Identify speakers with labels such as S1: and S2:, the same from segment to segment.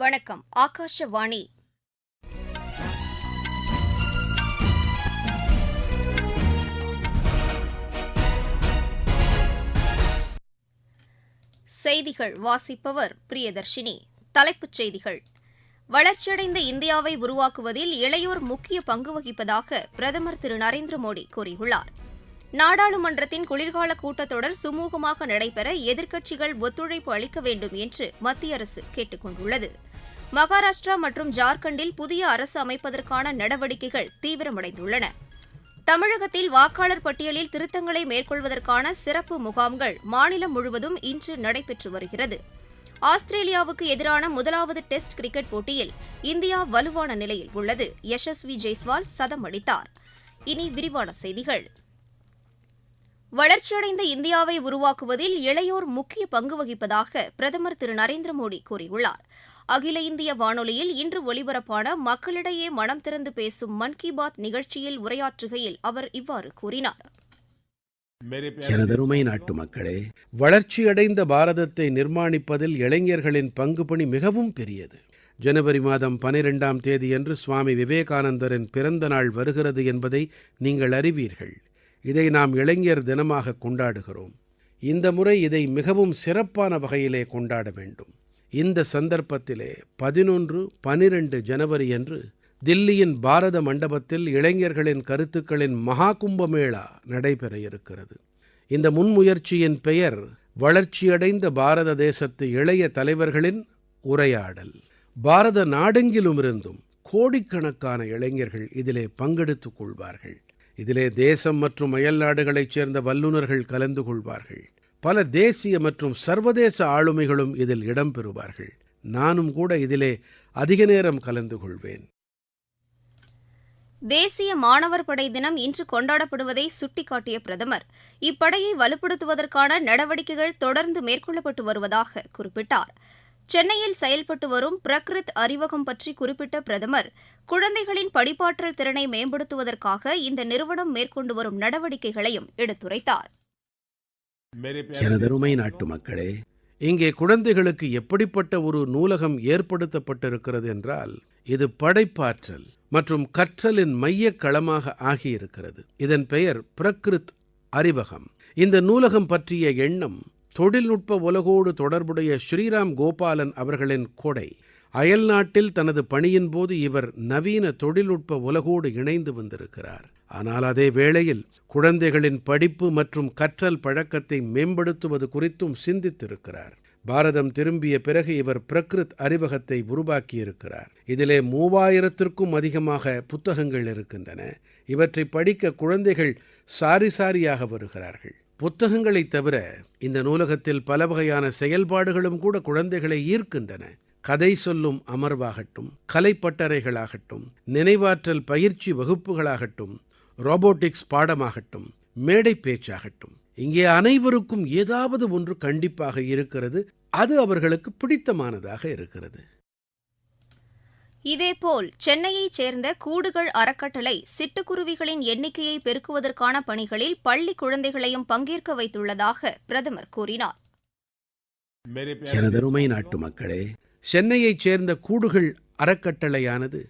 S1: வணக்கம் ஆகாஷவாணி செய்திகள் வாசிப்பவர் பிரியதர்ஷினி தலைப்புச் செய்திகள் வளர்ச்சியடைந்த இந்தியாவை உருவாக்குவதில் இளையோர் முக்கிய பங்கு வகிப்பதாக பிரதமர் திரு நரேந்திர மோடி கூறியுள்ளாா் நாடாளுமன்றத்தின் குளிர்கால கூட்டத்தொடர் சுமூகமாக நடைபெற எதிர்க்கட்சிகள் ஒத்துழைப்பு அளிக்க வேண்டும் என்று மத்திய அரசு கேட்டுக் கொண்டுள்ளது மகாராஷ்டிரா மற்றும் ஜார்க்கண்டில் புதிய அரசு அமைப்பதற்கான நடவடிக்கைகள் தீவிரமடைந்துள்ளன தமிழகத்தில் வாக்காளர் பட்டியலில் திருத்தங்களை மேற்கொள்வதற்கான சிறப்பு முகாம்கள் மாநிலம் முழுவதும் இன்று நடைபெற்று வருகிறது ஆஸ்திரேலியாவுக்கு எதிரான முதலாவது டெஸ்ட் கிரிக்கெட் போட்டியில் இந்தியா வலுவான நிலையில் உள்ளது யசஸ்வி ஜெய்ஸ்வால் சதம் அடித்தார் இனி விரிவான செய்திகள் வளர்ச்சியடைந்த இந்தியாவை உருவாக்குவதில் இளையோர் முக்கிய பங்கு வகிப்பதாக பிரதமர் திரு நரேந்திர மோடி கூறியுள்ளார் அகில இந்திய வானொலியில் இன்று ஒலிபரப்பான மக்களிடையே மனம் திறந்து பேசும் மன் கி பாத் நிகழ்ச்சியில் உரையாற்றுகையில் அவர் இவ்வாறு கூறினார்
S2: எனதருமை நாட்டு மக்களே வளர்ச்சியடைந்த பாரதத்தை நிர்மாணிப்பதில் இளைஞர்களின் பங்கு பணி மிகவும் பெரியது ஜனவரி மாதம் பனிரெண்டாம் தேதியன்று சுவாமி விவேகானந்தரின் பிறந்த நாள் வருகிறது என்பதை நீங்கள் அறிவீர்கள் இதை நாம் இளைஞர் தினமாக கொண்டாடுகிறோம் இந்த முறை இதை மிகவும் சிறப்பான வகையிலே கொண்டாட வேண்டும் இந்த சந்தர்ப்பத்திலே பதினொன்று பனிரெண்டு ஜனவரி அன்று தில்லியின் பாரத மண்டபத்தில் இளைஞர்களின் கருத்துக்களின் மகா கும்பமேளா நடைபெற இருக்கிறது இந்த முன்முயற்சியின் பெயர் வளர்ச்சியடைந்த பாரத தேசத்து இளைய தலைவர்களின் உரையாடல் பாரத நாடெங்கிலுமிருந்தும் கோடிக்கணக்கான இளைஞர்கள் இதிலே பங்கெடுத்துக் கொள்வார்கள் இதிலே தேசம் மற்றும் அயல்நாடுகளைச் சேர்ந்த வல்லுநர்கள் கலந்து கொள்வார்கள் பல தேசிய மற்றும் சர்வதேச ஆளுமைகளும் இதில் இடம் பெறுவார்கள் நானும் கூட இதிலே அதிக நேரம் கலந்து கொள்வேன்
S1: தேசிய மாணவர் படை தினம் இன்று கொண்டாடப்படுவதை சுட்டிக்காட்டிய பிரதமர் இப்படையை வலுப்படுத்துவதற்கான நடவடிக்கைகள் தொடர்ந்து மேற்கொள்ளப்பட்டு வருவதாக குறிப்பிட்டார் சென்னையில் செயல்பட்டு வரும் பிரக்ரித் அறிவகம் பற்றி குறிப்பிட்ட பிரதமர் குழந்தைகளின் படிப்பாற்றல் திறனை மேம்படுத்துவதற்காக இந்த நிறுவனம் மேற்கொண்டு வரும் நடவடிக்கைகளையும் எடுத்துரைத்தார்
S2: எனதருமை நாட்டு மக்களே இங்கே குழந்தைகளுக்கு எப்படிப்பட்ட ஒரு நூலகம் ஏற்படுத்தப்பட்டிருக்கிறது என்றால் இது படைப்பாற்றல் மற்றும் கற்றலின் மைய களமாக ஆகியிருக்கிறது இதன் பெயர் பிரகிருத் அறிவகம் இந்த நூலகம் பற்றிய எண்ணம் தொழில்நுட்ப உலகோடு தொடர்புடைய ஸ்ரீராம் கோபாலன் அவர்களின் கொடை அயல்நாட்டில் தனது பணியின் போது இவர் நவீன தொழில்நுட்ப உலகோடு இணைந்து வந்திருக்கிறார் ஆனால் அதே வேளையில் குழந்தைகளின் படிப்பு மற்றும் கற்றல் பழக்கத்தை மேம்படுத்துவது குறித்தும் சிந்தித்திருக்கிறார் பாரதம் திரும்பிய பிறகு இவர் பிரகிருத் அறிவகத்தை உருவாக்கியிருக்கிறார் இதிலே மூவாயிரத்திற்கும் அதிகமாக புத்தகங்கள் இருக்கின்றன இவற்றை படிக்க குழந்தைகள் சாரி சாரியாக வருகிறார்கள் புத்தகங்களைத் தவிர இந்த நூலகத்தில் பல வகையான செயல்பாடுகளும் கூட குழந்தைகளை ஈர்க்கின்றன கதை சொல்லும் அமர்வாகட்டும் கலைப்பட்டறைகளாகட்டும் நினைவாற்றல் பயிற்சி வகுப்புகளாகட்டும் ரோபோட்டிக்ஸ் பாடமாகட்டும் மேடை பேச்சாகட்டும் இங்கே அனைவருக்கும் ஏதாவது ஒன்று கண்டிப்பாக இருக்கிறது அது அவர்களுக்கு பிடித்தமானதாக இருக்கிறது
S1: இதேபோல் சென்னையைச் சேர்ந்த கூடுகள் அறக்கட்டளை சிட்டுக்குருவிகளின் எண்ணிக்கையை பெருக்குவதற்கான பணிகளில் பள்ளி குழந்தைகளையும் பங்கேற்க வைத்துள்ளதாக பிரதமர் கூறினார்
S2: எனதருமை நாட்டு மக்களே சென்னையைச் சேர்ந்த கூடுகள் அறக்கட்டளையானது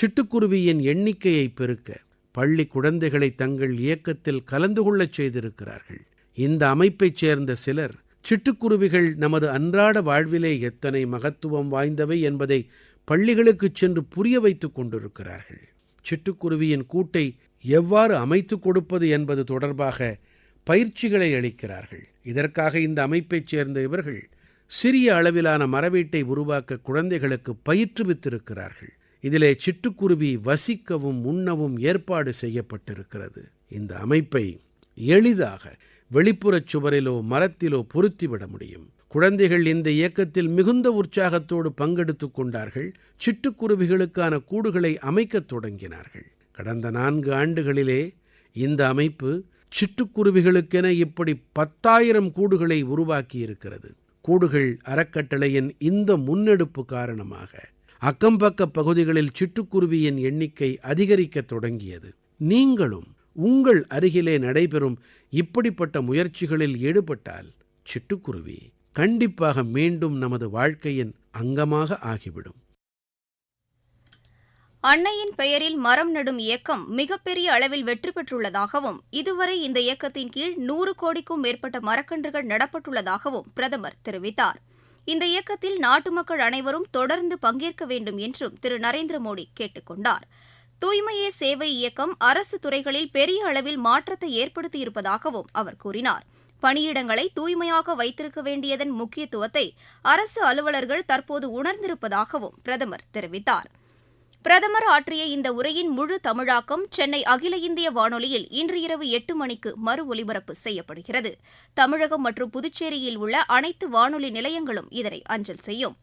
S2: சிட்டுக்குருவியின் எண்ணிக்கையை பெருக்க பள்ளி குழந்தைகளை தங்கள் இயக்கத்தில் கலந்து கொள்ளச் செய்திருக்கிறார்கள் இந்த அமைப்பைச் சேர்ந்த சிலர் சிட்டுக்குருவிகள் நமது அன்றாட வாழ்விலே எத்தனை மகத்துவம் வாய்ந்தவை என்பதை பள்ளிகளுக்குச் சென்று புரிய வைத்துக் கொண்டிருக்கிறார்கள் சிட்டுக்குருவியின் கூட்டை எவ்வாறு அமைத்துக் கொடுப்பது என்பது தொடர்பாக பயிற்சிகளை அளிக்கிறார்கள் இதற்காக இந்த அமைப்பைச் சேர்ந்த இவர்கள் சிறிய அளவிலான மரவீட்டை உருவாக்க குழந்தைகளுக்கு பயிற்றுவித்திருக்கிறார்கள் இதிலே சிட்டுக்குருவி வசிக்கவும் உண்ணவும் ஏற்பாடு செய்யப்பட்டிருக்கிறது இந்த அமைப்பை எளிதாக வெளிப்புறச் சுவரிலோ மரத்திலோ பொருத்திவிட முடியும் குழந்தைகள் இந்த இயக்கத்தில் மிகுந்த உற்சாகத்தோடு பங்கெடுத்துக் கொண்டார்கள் சிட்டுக்குருவிகளுக்கான கூடுகளை அமைக்கத் தொடங்கினார்கள் கடந்த நான்கு ஆண்டுகளிலே இந்த அமைப்பு சிட்டுக்குருவிகளுக்கென இப்படி பத்தாயிரம் கூடுகளை உருவாக்கியிருக்கிறது கூடுகள் அறக்கட்டளையின் இந்த முன்னெடுப்பு காரணமாக அக்கம்பக்க பகுதிகளில் சிட்டுக்குருவியின் எண்ணிக்கை அதிகரிக்கத் தொடங்கியது நீங்களும் உங்கள் அருகிலே நடைபெறும் இப்படிப்பட்ட முயற்சிகளில் ஈடுபட்டால் சிட்டுக்குருவி கண்டிப்பாக மீண்டும் நமது வாழ்க்கையின் அங்கமாக ஆகிவிடும்
S1: அன்னையின் பெயரில் மரம் நடும் இயக்கம் மிகப்பெரிய அளவில் வெற்றி பெற்றுள்ளதாகவும் இதுவரை இந்த இயக்கத்தின் கீழ் நூறு கோடிக்கும் மேற்பட்ட மரக்கன்றுகள் நடப்பட்டுள்ளதாகவும் பிரதமர் தெரிவித்தார் இந்த இயக்கத்தில் நாட்டு மக்கள் அனைவரும் தொடர்ந்து பங்கேற்க வேண்டும் என்றும் திரு நரேந்திர மோடி கேட்டுக் கொண்டார் தூய்மையே சேவை இயக்கம் அரசு துறைகளில் பெரிய அளவில் மாற்றத்தை ஏற்படுத்தியிருப்பதாகவும் அவர் கூறினார் பணியிடங்களை தூய்மையாக வைத்திருக்க வேண்டியதன் முக்கியத்துவத்தை அரசு அலுவலர்கள் தற்போது உணர்ந்திருப்பதாகவும் பிரதமர் தெரிவித்தார் பிரதமர் ஆற்றிய இந்த உரையின் முழு தமிழாக்கம் சென்னை அகில இந்திய வானொலியில் இன்று இரவு எட்டு மணிக்கு மறு ஒலிபரப்பு செய்யப்படுகிறது தமிழகம் மற்றும் புதுச்சேரியில் உள்ள அனைத்து வானொலி நிலையங்களும் இதனை அஞ்சல் செய்யும்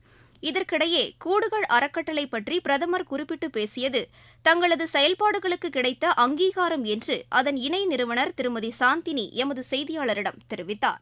S1: இதற்கிடையே கூடுகள் அறக்கட்டளை பற்றி பிரதமர் குறிப்பிட்டு பேசியது தங்களது செயல்பாடுகளுக்கு கிடைத்த அங்கீகாரம் என்று அதன் இணை நிறுவனர் திருமதி சாந்தினி எமது செய்தியாளரிடம் தெரிவித்தார்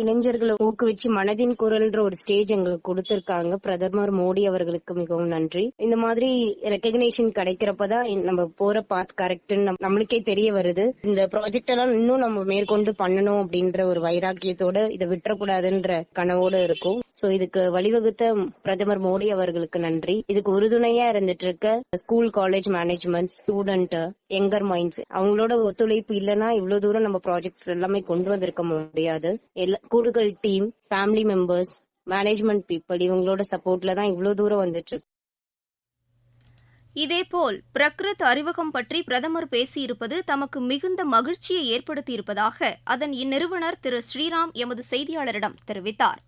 S3: இளைஞர்களை ஊக்குவிச்சு மனதின் குரல்ன்ற ஒரு ஸ்டேஜ் எங்களுக்கு கொடுத்திருக்காங்க பிரதமர் மோடி அவர்களுக்கு மிகவும் நன்றி இந்த மாதிரி ரெக்கக்னேஷன் கிடைக்கிறப்பதான் நம்ம போற பாத் கரெக்ட்னு நம்மளுக்கே தெரிய வருது இந்த ப்ராஜெக்ட் எல்லாம் இன்னும் நம்ம மேற்கொண்டு பண்ணணும் அப்படின்ற ஒரு வைராக்கியத்தோட இதை விட்டுறக்கூடாதுன்ற கனவோட இருக்கும் சோ இதுக்கு வழிவகுத்த பிரதமர் மோடி அவர்களுக்கு நன்றி இதுக்கு உறுதுணையா இருந்துட்டு இருக்க ஸ்கூல் காலேஜ் மேனேஜ்மெண்ட் ஸ்டூடெண்ட் எங்கர் மைண்ட்ஸ் அவங்களோட ஒத்துழைப்பு இல்லைன்னா இவ்வளவு தூரம் நம்ம ப்ராஜெக்ட்ஸ் எல்லாமே கொண்டு வந்திருக்க முடியாது கூடுகள் team family members management people இவங்களோட சப்போர்ட்ல தான் இவ்வளவு தூரம் வந்துட்டு இருக்கு
S1: இதேபோல் பிரக்ருத் அறிமுகம் பற்றி பிரதமர் பேசியிருப்பது தமக்கு மிகுந்த மகிழ்ச்சியை ஏற்படுத்தியிருப்பதாக அதன் இந்நிறுவனர் திரு ஸ்ரீராம் எமது செய்தியாளரிடம் தெரிவித்தார்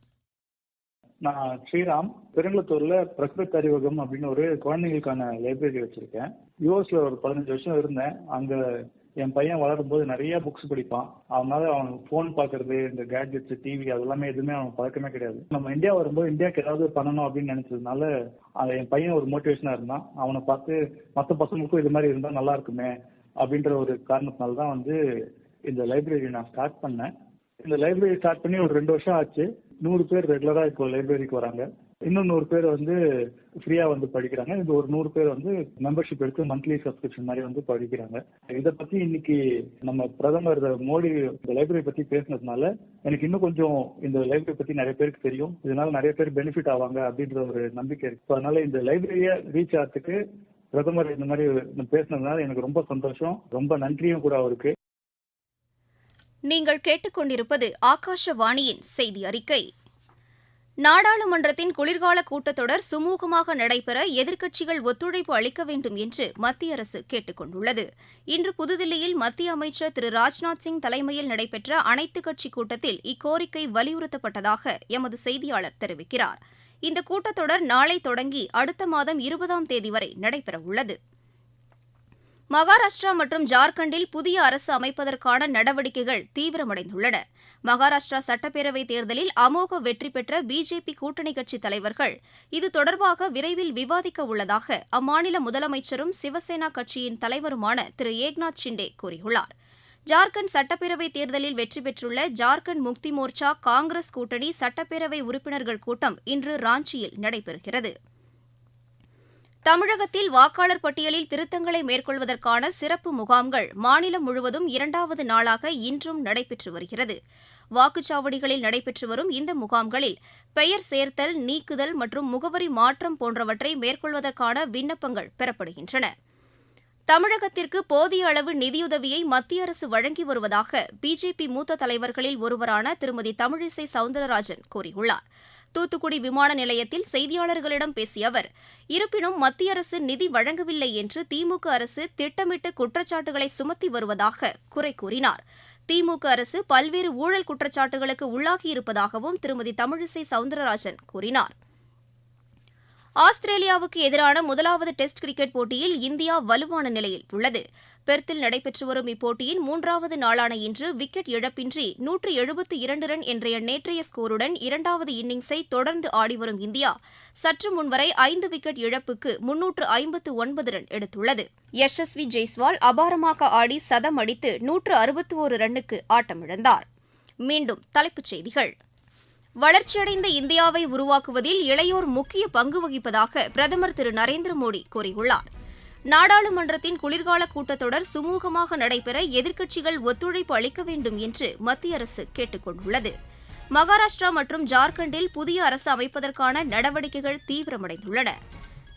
S4: நான் ஸ்ரீராம் பெருங்குளத்தூர்ல பிரகிருத் அறிவகம் அப்படின்னு ஒரு குழந்தைங்களுக்கான லைப்ரரி வச்சிருக்கேன் யூஎஸ்ல ஒரு பதினஞ்சு வருஷம் இருந்தேன் அங்க என் பையன் வளரும் போது நிறைய புக்ஸ் படிப்பான் அதனால அவனுக்கு போன் பாக்குறது இந்த கேட்ஜெட்ஸ் டிவி அதெல்லாமே எதுவுமே அவன் பழக்கமே கிடையாது நம்ம இந்தியா வரும்போது இந்தியாவுக்கு ஏதாவது பண்ணணும் அப்படின்னு நினைச்சதுனால என் பையன் ஒரு மோட்டிவேஷனா இருந்தான் அவனை பார்த்து மற்ற பசங்களுக்கும் இது மாதிரி இருந்தா நல்லா இருக்குமே அப்படின்ற ஒரு காரணத்தினால தான் வந்து இந்த லைப்ரரி நான் ஸ்டார்ட் பண்ணேன் இந்த லைப்ரரி ஸ்டார்ட் பண்ணி ஒரு ரெண்டு வருஷம் ஆச்சு நூறு பேர் ரெகுலரா இப்போ லைப்ரரிக்கு வராங்க இன்னும் நூறு பேர் வந்து ஃப்ரீயா வந்து படிக்கிறாங்க இது ஒரு நூறு பேர் வந்து மெம்பர்ஷிப் எடுத்து மந்த்லி சப்ஸ்கிரிப்ஷன் மாதிரி வந்து படிக்கிறாங்க இதை பத்தி இன்னைக்கு நம்ம பிரதமர் மோடி இந்த லைப்ரரி பத்தி பேசினதுனால எனக்கு இன்னும் கொஞ்சம் இந்த லைப்ரரி பத்தி நிறைய பேருக்கு தெரியும் இதனால நிறைய பேர் பெனிஃபிட் ஆவாங்க அப்படின்ற ஒரு நம்பிக்கை இருக்கு அதனால இந்த லைப்ரரியை ரீச் ஆகிறதுக்கு பிரதமர் இந்த மாதிரி பேசினதுனால எனக்கு ரொம்ப சந்தோஷம் ரொம்ப நன்றியும் கூட அவருக்கு
S1: நீங்கள் கேட்டுக்கொண்டிருப்பது ஆகாஷவாணியின் செய்தி அறிக்கை நாடாளுமன்றத்தின் குளிர்கால கூட்டத்தொடர் சுமூகமாக நடைபெற எதிர்க்கட்சிகள் ஒத்துழைப்பு அளிக்க வேண்டும் என்று மத்திய அரசு கேட்டுக் கொண்டுள்ளது இன்று புதுதில்லியில் மத்திய அமைச்சர் திரு ராஜ்நாத் சிங் தலைமையில் நடைபெற்ற அனைத்துக் கட்சிக் கூட்டத்தில் இக்கோரிக்கை வலியுறுத்தப்பட்டதாக எமது செய்தியாளர் தெரிவிக்கிறார் இந்த கூட்டத்தொடர் நாளை தொடங்கி அடுத்த மாதம் இருபதாம் தேதி வரை நடைபெறவுள்ளது மகாராஷ்டிரா மற்றும் ஜார்க்கண்டில் புதிய அரசு அமைப்பதற்கான நடவடிக்கைகள் தீவிரமடைந்துள்ளன மகாராஷ்டிரா சட்டப்பேரவைத் தேர்தலில் அமோக வெற்றி பெற்ற பிஜேபி கூட்டணி கட்சித் தலைவர்கள் இது தொடர்பாக விரைவில் விவாதிக்க உள்ளதாக அம்மாநில முதலமைச்சரும் சிவசேனா கட்சியின் தலைவருமான திரு ஏக்நாத் ஷிண்டே கூறியுள்ளார் ஜார்க்கண்ட் சட்டப்பேரவைத் தேர்தலில் வெற்றி பெற்றுள்ள ஜார்க்கண்ட் முக்தி மோர்ச்சா காங்கிரஸ் கூட்டணி சட்டப்பேரவை உறுப்பினர்கள் கூட்டம் இன்று ராஞ்சியில் நடைபெறுகிறது தமிழகத்தில் வாக்காளர் பட்டியலில் திருத்தங்களை மேற்கொள்வதற்கான சிறப்பு முகாம்கள் மாநிலம் முழுவதும் இரண்டாவது நாளாக இன்றும் நடைபெற்று வருகிறது வாக்குச்சாவடிகளில் நடைபெற்று வரும் இந்த முகாம்களில் பெயர் சேர்த்தல் நீக்குதல் மற்றும் முகவரி மாற்றம் போன்றவற்றை மேற்கொள்வதற்கான விண்ணப்பங்கள் பெறப்படுகின்றன தமிழகத்திற்கு போதிய அளவு நிதியுதவியை மத்திய அரசு வழங்கி வருவதாக பிஜேபி மூத்த தலைவர்களில் ஒருவரான திருமதி தமிழிசை சவுந்தரராஜன் கூறியுள்ளாா் தூத்துக்குடி விமான நிலையத்தில் செய்தியாளர்களிடம் பேசிய அவர் இருப்பினும் மத்திய அரசு நிதி வழங்கவில்லை என்று திமுக அரசு திட்டமிட்டு குற்றச்சாட்டுகளை சுமத்தி வருவதாக குறை கூறினார் திமுக அரசு பல்வேறு ஊழல் குற்றச்சாட்டுகளுக்கு உள்ளாகியிருப்பதாகவும் திருமதி தமிழிசை சவுந்தரராஜன் கூறினார் ஆஸ்திரேலியாவுக்கு எதிரான முதலாவது டெஸ்ட் கிரிக்கெட் போட்டியில் இந்தியா வலுவான நிலையில் உள்ளது பெர்த்தில் நடைபெற்று வரும் இப்போட்டியின் மூன்றாவது நாளான இன்று விக்கெட் இழப்பின்றி நூற்று எழுபத்து இரண்டு ரன் என்ற நேற்றைய ஸ்கோருடன் இரண்டாவது இன்னிங்ஸை தொடர்ந்து ஆடிவரும் இந்தியா சற்று முன்வரை ஐந்து விக்கெட் இழப்புக்கு முன்னூற்று ஐம்பத்து ஒன்பது ரன் எடுத்துள்ளது யஷஸ்வி ஜெய்ஸ்வால் அபாரமாக ஆடி சதம் அடித்து நூற்று அறுபத்தி ஒரு ரன்னுக்கு ஆட்டமிழந்தார் மீண்டும் தலைப்புச் செய்திகள் வளர்ச்சியடைந்த இந்தியாவை உருவாக்குவதில் இளையோர் முக்கிய பங்கு வகிப்பதாக பிரதமர் திரு நரேந்திர மோடி கூறியுள்ளாா் நாடாளுமன்றத்தின் குளிர்கால கூட்டத்தொடர் சுமூகமாக நடைபெற எதிர்க்கட்சிகள் ஒத்துழைப்பு அளிக்க வேண்டும் என்று மத்திய அரசு கேட்டுக் கொண்டுள்ளது மகாராஷ்டிரா மற்றும் ஜார்க்கண்டில் புதிய அரசு அமைப்பதற்கான நடவடிக்கைகள் தீவிரமடைந்துள்ளன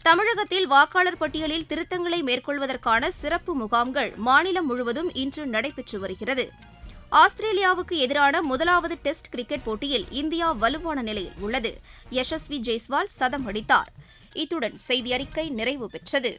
S1: தமிழகத்தில் வாக்காளர் பட்டியலில் திருத்தங்களை மேற்கொள்வதற்கான சிறப்பு முகாம்கள் மாநிலம் முழுவதும் இன்று நடைபெற்று வருகிறது ஆஸ்திரேலியாவுக்கு எதிரான முதலாவது டெஸ்ட் கிரிக்கெட் போட்டியில் இந்தியா வலுவான நிலையில் உள்ளது யசஸ்வி ஜெய்ஸ்வால் சதம் அடித்தார் இத்துடன் செய்தி அறிக்கை நிறைவு பெற்றது